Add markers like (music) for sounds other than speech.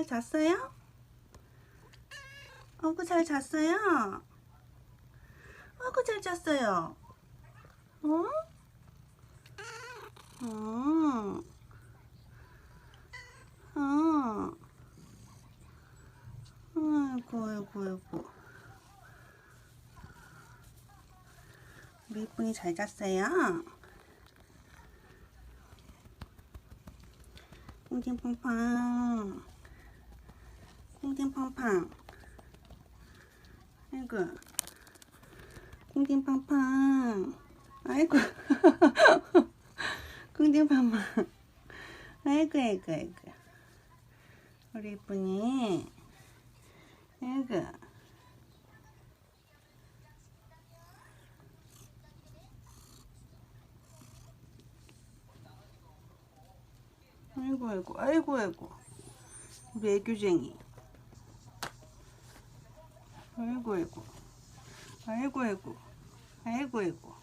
잘 잤어요? 어구 잘 잤어요? 어구 잘 잤어요. 어? 어. 어. 아이고 아이고 아이고. 우리 이쁜이 잘 잤어요? 꽁팅팡팡 꽁팅팡팡 아이고. 꽁팅팡팡 아이고. (laughs) 꽁팅팡팡 아이고 아이고 아이고. 우리 이쁜이. 아이고. 아이고 아이고 아이고 아이고. 우리 애교쟁이 아이고 아이고. 아이고 아이고. 아이고